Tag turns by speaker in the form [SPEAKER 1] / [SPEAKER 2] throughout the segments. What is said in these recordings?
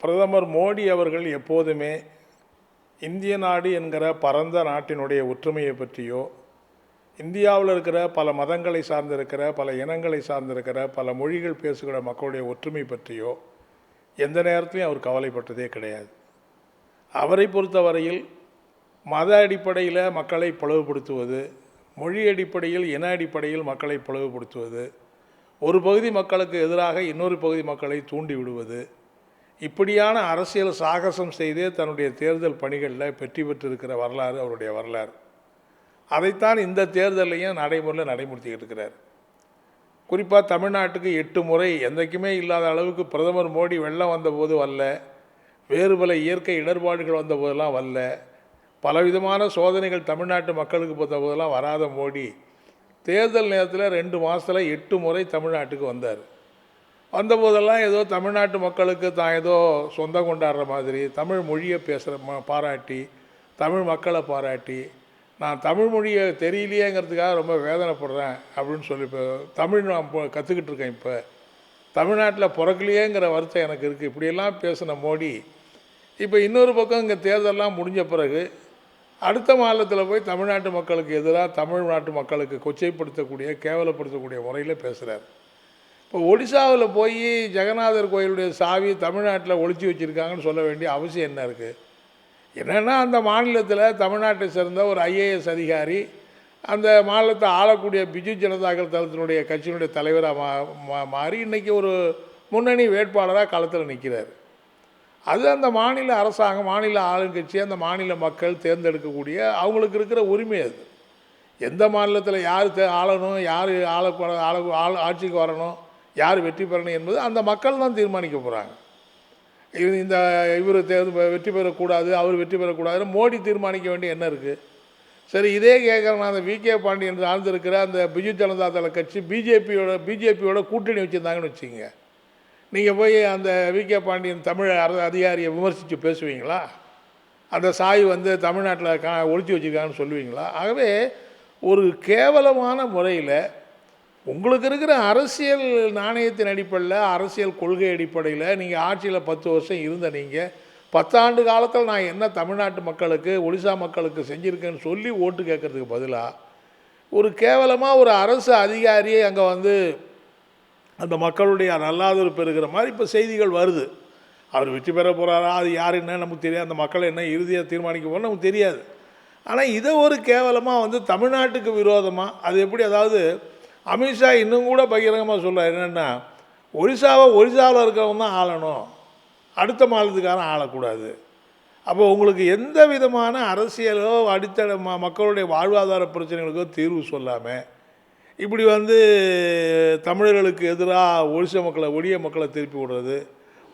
[SPEAKER 1] பிரதமர் மோடி அவர்கள் எப்போதுமே இந்திய நாடு என்கிற பரந்த நாட்டினுடைய ஒற்றுமையை பற்றியோ இந்தியாவில் இருக்கிற பல மதங்களை சார்ந்திருக்கிற பல இனங்களை சார்ந்திருக்கிற பல மொழிகள் பேசுகிற மக்களுடைய ஒற்றுமை பற்றியோ எந்த நேரத்துலையும் அவர் கவலைப்பட்டதே கிடையாது. அவரை பொறுத்தவரையில் மத அடிப்படையில் மக்களை பிளவுபடுத்துவது மொழி அடிப்படையில் இன அடிப்படையில் மக்களை பிளவுபடுத்துவது ஒரு பகுதி மக்களுக்கு எதிராக இன்னொரு பகுதி மக்களை தூண்டி விடுவது இப்படியான அரசியல் சாகசம் செய்தே தன்னுடைய தேர்தல் பணிகளில் வெற்றி பெற்றிருக்கிற வரலாறு அவருடைய வரலாறு. அதைத்தான் இந்த தேர்தலையும் நடைமுறையில் நடைமுறுத்திக்கிட்டு இருக்கிறார். குறிப்பாக தமிழ்நாட்டுக்கு எட்டு முறை என்றைக்குமே இல்லாத அளவுக்கு பிரதமர் மோடி வெள்ளம் வந்தபோது வரல. வேறு பல இயற்கை இடர்பாடுகள் வந்த போதெல்லாம் வரல. பலவிதமான சோதனைகள் தமிழ்நாட்டு மக்களுக்கு போதெல்லாம் வராத மோடி தேர்தல் நேரத்தில் ரெண்டு மாதத்தில் எட்டு முறை தமிழ்நாட்டுக்கு வந்தார். வந்தபோதெல்லாம் ஏதோ தமிழ்நாட்டு மக்களுக்கு தான் ஏதோ சொந்தம் கொண்டாடுற மாதிரி தமிழ் மொழியை பேசுகிற ம பாராட்டி தமிழ் மக்களை பாராட்டி நான் தமிழ் மொழியை தெரியலையேங்கிறதுக்காக ரொம்ப வேதனைப்படுறேன் அப்படின்னு சொல்லி இப்போ தமிழ் நான் இப்போ கற்றுக்கிட்டு இருக்கேன் இப்போ. தமிழ்நாட்டில் பிறக்கலையேங்கிற வருத்தம் எனக்கு இருக்குது இப்படியெல்லாம் பேசின மோடி இப்போ இன்னொரு பக்கம் இங்கே தேர்தலெலாம் முடிஞ்ச பிறகு அடுத்த மாநிலத்தில் போய் தமிழ்நாட்டு மக்களுக்கு எதிராக தமிழ்நாட்டு மக்களுக்கு கொச்சைப்படுத்தக்கூடிய கேவலப்படுத்தக்கூடிய முறையில் பேசுகிறார் இப்போ ஒடிசாவில் போய் ஜெகநாதர் கோயிலுடைய சாவி தமிழ்நாட்டில் ஒழிச்சு வச்சுருக்காங்கன்னு சொல்ல வேண்டிய அவசியம் என்ன இருக்குது என்னென்னா அந்த மாநிலத்தில் தமிழ்நாட்டை சேர்ந்த ஒரு ஐஏஎஸ் அதிகாரி அந்த மாநிலத்தை ஆளக்கூடிய பிஜு ஜனதாக்கள் தளத்தினுடைய கட்சியினுடைய தலைவராக மா மா மாறி இன்றைக்கி ஒரு முன்னணி வேட்பாளராக களத்தில் நிற்கிறார் அது அந்த மாநில அரசாங்கம் மாநில ஆளுங்கட்சி அந்த மாநில மக்கள் தேர்ந்தெடுக்கக்கூடிய அவங்களுக்கு இருக்கிற உரிமை அது. எந்த மாநிலத்தில் யார் தே ஆளணும் யார் ஆள ஆள ஆட்சிக்கு வரணும் யார் வெற்றி பெறணும் என்பது அந்த மக்கள் தான் தீர்மானிக்க போகிறாங்க இது இந்த இவர் தேர்ந்து வெற்றி பெறக்கூடாது அவர் வெற்றி பெறக்கூடாதுன்னு மோடி தீர்மானிக்க வேண்டிய என்ன இருக்குது சரி இதே கேட்குறேன் அந்த வி கே பாண்டியன் ஆழ்ந்திருக்கிற அந்த பிஜு ஜனதா தள கட்சி பிஜேபியோட பிஜேபியோட கூட்டணி வச்சுருந்தாங்கன்னு வச்சுங்க நீங்கள் போய் அந்த வி கே பாண்டியன் தமிழ் அதிகாரியை விமர்சித்து பேசுவீங்களா? அந்த சாய் வந்து தமிழ்நாட்டில் கா ஒழிச்சு வச்சுருக்காங்கன்னு சொல்லுவீங்களா? ஆகவே ஒரு கேவலமான முறையில் உங்களுக்கு இருக்கிற அரசியல் நாணயத்தின் அடிப்படையில் அரசியல் கொள்கை அடிப்படையில் நீங்கள் ஆட்சியில் பத்து வருஷம் இருந்த நீங்கள் பத்தாண்டு காலத்தில் நான் என்ன தமிழ்நாட்டு மக்களுக்கு ஒடிசா மக்களுக்கு செஞ்சுருக்கேன்னு சொல்லி ஓட்டு கேட்கறதுக்கு பதிலாக ஒரு கேவலமாக ஒரு அரசு அதிகாரியை அங்கே வந்து அந்த மக்களுடைய நல்லாதரவு பெறுகிற மாதிரி இப்போ செய்திகள் வருது. அவர் வெற்றி பெற போகிறாரா அது யார் என்ன நமக்கு தெரியாது அந்த மக்கள் என்ன இறுதியாக தீர்மானிக்க போகிறோம் நமக்கு தெரியாது. ஆனால் இதை ஒரு கேவலமாக வந்து தமிழ்நாட்டுக்கு விரோதமாக அது எப்படி அதாவது அமித்ஷா இன்னும் கூட பகிரங்கமாக சொல்கிறார் என்னென்னா ஒரிசாவை ஒரிசாவில் இருக்கிறவங்க தான் ஆளணும். அடுத்த மாநிலத்துக்காரன் ஆளக்கூடாது. அப்போ உங்களுக்கு எந்த விதமான அரசியலோ அடுத்த ம மக்களுடைய வாழ்வாதார பிரச்சனைகளுக்கோ தீர்வு சொல்லாமல் இப்படி வந்து தமிழர்களுக்கு எதிராக ஒரிசா மக்களை ஒடிய மக்களை திருப்பி விடுறது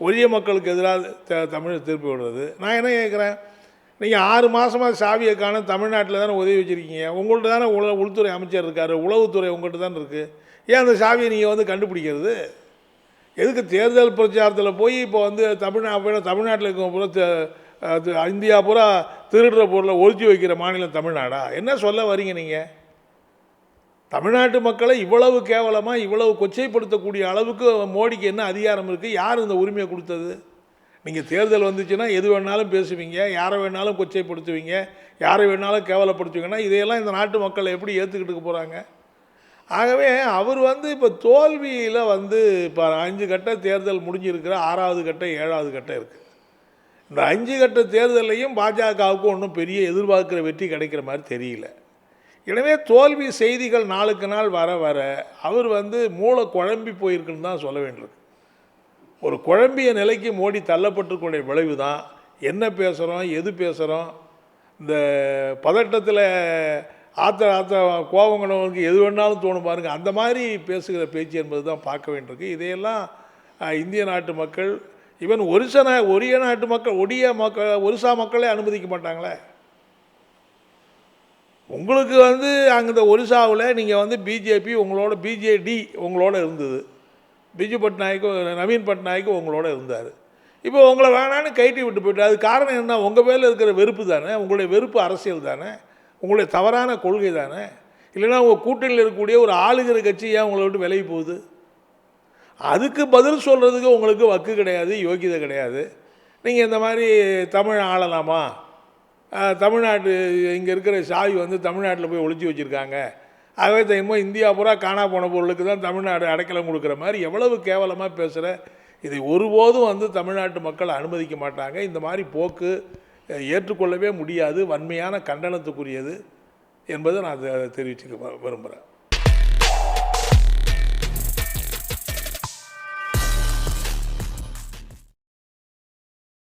[SPEAKER 1] ஒரிய மக்களுக்கு எதிராக த தமிழை திருப்பி விடுறது. நான் என்ன கேட்குறேன்? நீங்கள் ஆறு மாதமாக சாவியை காண தமிழ்நாட்டில் தானே உதவி வச்சுருக்கீங்க. உங்கள்கிட்ட தானே உல உள்துறை அமைச்சர் இருக்கார் உளவுத்துறை உங்கள்கிட்ட தானே இருக்குது ஏன் அந்த சாவியை நீங்கள் வந்து கண்டுபிடிக்கிறது? எதுக்கு தேர்தல் பிரச்சாரத்தில் போய் இப்போ வந்து தமிழ்நா தமிழ்நாட்டில் இருக்க பூரா த- இந்தியா பூரா திருடுற பொருளை ஒழிச்சு வைக்கிற மாநிலம் தமிழ்நாடா? என்ன சொல்ல வரீங்க நீங்கள் தமிழ்நாட்டு மக்களை இவ்வளவு கேவலமாக இவ்வளவு கொச்சைப்படுத்தக்கூடிய அளவுக்கு மோடிக்கு என்ன அதிகாரம் இருக்குது யார் இந்த உரிமையை கொடுத்தது? நீங்கள் தேர்தல் வந்துச்சுன்னா எது வேணாலும் பேசுவீங்க யாரை வேணாலும் கொச்சைப்படுத்துவீங்க யாரை வேணாலும் கேவலப்படுத்துவீங்கன்னா இதையெல்லாம் இந்த நாட்டு மக்கள் எப்படி ஏற்றுக்கிட்டு போகிறாங்க ஆகவே அவர் வந்து இப்போ தோல்வியில் வந்து இப்போ அஞ்சு கட்ட தேர்தல் முடிஞ்சிருக்கிற ஆறாவது கட்ட ஏழாவது கட்டம் இருக்குது இந்த அஞ்சு கட்ட தேர்தலையும் பாஜகவுக்கும் ஒன்றும் பெரிய எதிர்பார்க்குற வெற்றி கிடைக்கிற மாதிரி தெரியல. எனவே தோல்வி செய்திகள் நாளுக்கு நாள் வர வர அவர் வந்து மூளை குழம்பி போயிருக்குன்னு தான் சொல்ல வேண்டியிருக்கு. ஒரு குழம்பிய நிலைக்கு மோடி தள்ளப்பட்டிருக்கூடிய விளைவு தான் என்ன பேசுகிறோம் எது பேசுகிறோம் இந்த பதட்டத்தில் ஆத்திர ஆத்திர கோபங்களவங்களுக்கு எது வேணாலும் தோணும் பாருங்க. அந்த மாதிரி பேசுகிற பேச்சு என்பது தான் பார்க்க வேண்டியிருக்கு. இதையெல்லாம் இந்திய நாட்டு மக்கள் ஈவன் ஒரிசா நா- ஒரிய நாட்டு மக்கள் ஒடிய மக்கள் ஒரிசா மக்களே அனுமதிக்க மாட்டாங்களே? உங்களுக்கு வந்து அங்கே இந்த ஒரிசாவில் நீங்கள் வந்து பிஜேபி உங்களோட பிஜேடி உங்களோட இருந்தது. பிஜு பட்நாயக்கும் நவீன் பட்நாயக்கும் உங்களோட இருந்தார். இப்போ உங்களை வேணான்னு கைட்டி விட்டு போயிட்டு அது காரணம் என்ன? உங்கள் பேரில் இருக்கிற வெறுப்பு தானே? உங்களுடைய வெறுப்பு அரசியல் தானே? உங்களுடைய தவறான கொள்கை தானே? இல்லைன்னா உங்கள் கூட்டணியில் இருக்கக்கூடிய ஒரு ஆளுகிற கட்சி ஏன் உங்களை விட்டு விலகி போகுது? அதுக்கு பதில் சொல்கிறதுக்கு உங்களுக்கு வக்கு கிடையாது யோகிதை கிடையாது. நீங்கள் இந்த மாதிரி தமிழ் ஆளலாமா? தமிழ்நாட்டு இங்கே இருக்கிற சாவி வந்து தமிழ்நாட்டில் போய் ஒழிச்சு வச்சுருக்காங்க. ஆகவே தெரியுமோ இந்தியா பூரா காணா போன பொருளுக்கு தான் தமிழ்நாடு அடைக்கலம் கொடுக்குற மாதிரி எவ்வளவு கேவலமாக பேசுகிற இதை ஒருபோதும் வந்து தமிழ்நாட்டு மக்கள் அனுமதிக்க மாட்டாங்க. இந்த மாதிரி போக்கு ஏற்றுக்கொள்ளவே முடியாது. வன்மையான கண்டனத்துக்குரியது என்பதை நான் தெரிவிச்சுக்க விரும்புகிறேன்